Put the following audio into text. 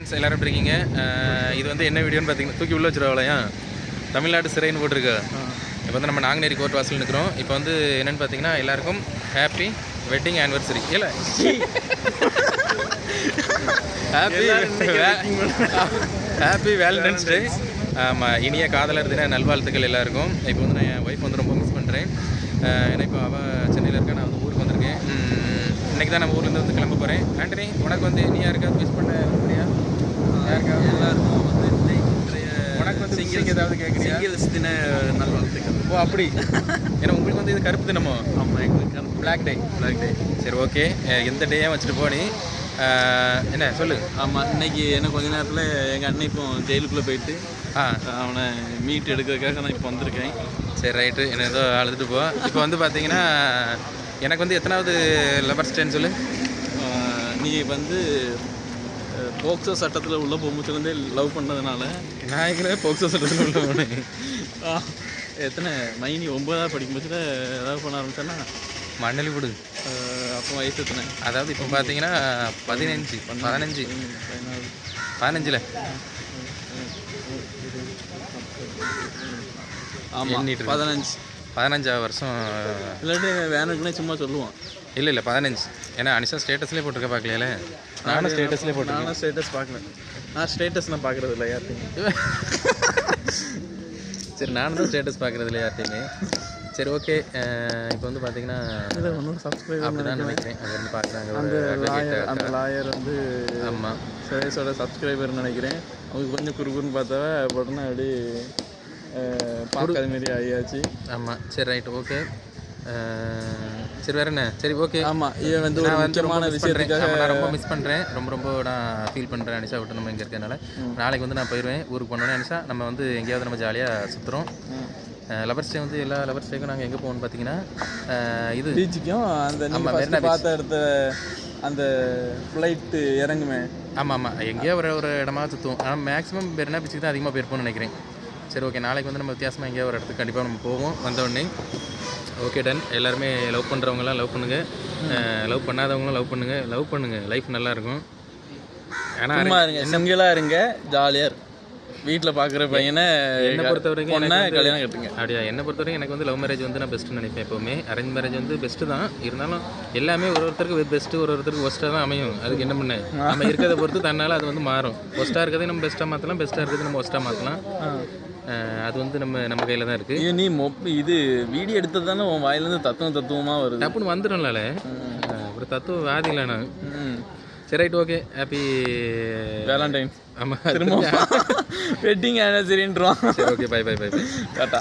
எல்லாரும் எப்படி இருக்கீங்க? இது வந்து என்ன வீடியோன்னு பார்த்தீங்கன்னா தூக்கி உள்ள வச்சிருவாங்களையா? தமிழ்நாடு சிறைன்னு போட்டிருக்கு. இப்போ வந்து நம்ம நாங்குநேரி கோர்ட் வாசல் நிற்கிறோம் இப்போ வந்து என்னன்னு பார்த்தீங்கன்னா எல்லாருக்கும் ஹாப்பி வெட்டிங் ஆனிவர்சரி இல்லை ஹாப்பி ஹாப்பி வேலண்டைன்ஸ் டே ஆமாம் இனிய காதலர் தின நல்வாழ்த்துக்கள் எல்லாருக்கும். இப்போ வந்து நான் என் ஒய்ஃப் வந்து ரொம்ப மிஸ் பண்ணுறேன் ஏன்னா இப்போ அவள் சென்னையில் இருக்கா நான் வந்து ஊருக்கு வந்திருக்கேன். உம், இன்னைக்கு தான் நம்ம ஊர்லேருந்து வந்து கிளம்ப போகிறேன் ஆண்டனி உனக்கு வந்து நீ யாருக்காவது மிஸ் பண்ண விரும்புறியா யாருக்காவது எல்லாருக்கும் வந்து இன்றைய சிங்கிள் ஏதாவது கேட்குறியா சிங்கிள்ஸ் தின நல்வாழ்த்துக்கள் ஓ அப்படி. ஏன்னா உங்களுக்கு வந்து இது கருப்பு தினமோ? ஆமாம் எங்களுக்கு பிளாக் டே பிளாக் டே சரி ஓகே எந்த டேயும் வச்சுட்டு போனி? என்ன சொல்லு. ஆமாம் இன்னைக்கு என்ன கொஞ்ச நேரத்தில் எங்கள் அண்ணன் இப்போ ஜெயிலுக்குள்ளே போயிட்டு ஆ. அவனை மீட் எடுக்கிறதுக்காக நான் இப்போ வந்திருக்கேன். சரி ரைட்டு என்ன ஏதோ அழுதுட்டு போ. இப்போ வந்து பார்த்தீங்கன்னா எனக்கு வந்து எத்தனாவது லவர்ஸ் டேன்னு சொல்லு? நீ வந்து போக்சோ சட்டத்தில் உள்ள பொம்முச்சிலேருந்தே லவ் பண்ணதுனால நாயகனே போக்சோ சட்டத்தில் உள்ள போனேன் எத்தனை? மைனி ஒன்பதாவது படிக்கும் பட்சத்தில் லவ் பண்ண ஆரம்பிச்சேன்னா? மண்ணலி கொடு அப்போ வயசு எத்தனை? அதாவது இப்போ பார்த்தீங்கன்னா பதினஞ்சு பதினஞ்சு. பதினஞ்சில். ஆமாம். பதினஞ்சு. பதினஞ்சாவது வருஷம். இல்லாட்டி வேணுக்குன்னே சும்மா சொல்லுவான். இல்லை இல்லை பதினஞ்சு. ஏன்னா அனிஷா ஸ்டேட்டஸ்லேயே போட்டிருக்க பார்க்கலையில? நானும் ஸ்டேட்டஸ்லேயே போட்டிருக்கேன். நானும் ஸ்டேட்டஸ் பார்க்கல. நான் ஸ்டேட்டஸ் நான் பார்க்கறது இல்லை யார்ட்டையும் சரி நானும் தான் ஸ்டேட்டஸ் பார்க்குறது இல்லை யார்ட்டையுமே சரி ஓகே இப்போ வந்து பார்த்தீங்கன்னா இதை ஒன்றும் சப்ஸ்கிரைப் அப்படி தான் நினைக்கிறேன். அங்கே வந்து பார்க்குறாங்க அந்த லாயர் அந்த லாயர் வந்து ஆமாம் சுரேஷோட சப்ஸ்கிரைபர்னு நினைக்கிறேன். அவங்க கொஞ்சம் குறுகுறுன்னு பார்த்தாவ உடனே அப்படி பார்க்காத மாரி ஆகியாச்சு. ஆமாம் சரி ரைட் ஓகே சரி வேற என்ன? சரி ஓகே ஆமாம் இவன் வந்து ஒரு முக்கியமான மிஸ் பண்ணுறேன் விஷயத்துக்காக நான் ரொம்ப மிஸ் பண்ணுறேன் ரொம்ப ரொம்ப நான் ஃபீல் பண்ணுறேன் அனிஷா விட்டு நம்ம இங்கே இருக்கனால நாளைக்கு வந்து நான் போயிடுவேன் ஊருக்கு போனோடனே அனிஷா நம்ம வந்து எங்கேயாவது நம்ம ஜாலியாக சுற்றுறோம் லவர்ஸ் டே வந்து எல்லா லவர்ஸ் டேக்கும் நாங்கள் எங்கே போகணும்னு பார்த்தீங்கன்னா இது. பீச்சுக்கும் அந்த ஃபஸ்ட்டு பார்த்த இடத்த அந்த ஃப்ளைட்டு இறங்குமே ஆமாம் ஆமாம் எங்கேயோ ஒரு ஒரு இடமா சுற்றுவோம் ஆனால் மேக்ஸிமம் பெருனா பீச்சுக்கு தான் அதிகமாக போயிருப்போம்னு நினைக்கிறேன். சரி ஓகே நாளைக்கு வந்து நம்ம வித்தியாசமாக எங்கேயோ ஒரு இடத்துக்கு கண்டிப்பாக நம்ம போவோம் வந்த உடனே. ஓகே டன் எல்லாருமே லவ் பண்ணுறவங்களாம் லவ் பண்ணுங்கள் லவ் பண்ணாதவங்களும் லவ் பண்ணுங்கள் லவ் பண்ணுங்கள் லைஃப் நல்லா இருக்கும். ஆனால் இருங்க. சிங்கிளாக இருங்க. ஜாலியாக வீட்டில் பார்க்குற பையனை என்னை பொறுத்த வரைக்கும் பொண்ணை கல்யாணம் கட்டுங்க. அப்படியா? என்னை பொறுத்த வரைக்கும் எனக்கு வந்து லவ் மேரேஜ் வந்து நான் பெஸ்ட்டுன்னு நினைப்பேன் எப்போவுமே. அரேஞ்ச் மேரேஜ் வந்து பெஸ்ட்டு தான். இருந்தாலும் எல்லாமே ஒரு ஒருத்தருக்கு பெஸ்ட்டு ஒரு ஒருத்தருக்கு ஒஸ்ட்டாக தான் அமையும். அதுக்கு என்ன பண்ண? நம்ம இருக்கிறத பொறுத்து தன்னால் அது வந்து மாறும். ஒஸ்ட்டாக இருக்கிறதே நம்ம பெஸ்ட்டாக மாற்றலாம் பெஸ்ட்டாக இருக்கிறது நம்ம ஒஸ்ட்டாக மாற்றலாம் அது வந்து நம்ம நம்ம கையில் தான் இருக்குது நீ மொப் இது வீடியோ எடுத்தது தானே உன் வாயிலேருந்து தத்துவம் தத்துவமாக வருது? டப்புன்னு வந்துடும்ல ஒரு தத்துவ வாதி இல்லை நான் சரி ரைட் ஓகே. ஹாப்பி வேலண்டைன் ஆமாம் திரும்ப வெட்டிங் ஆனிவர்சரின்றான் சரி okay bye bye bye bye tata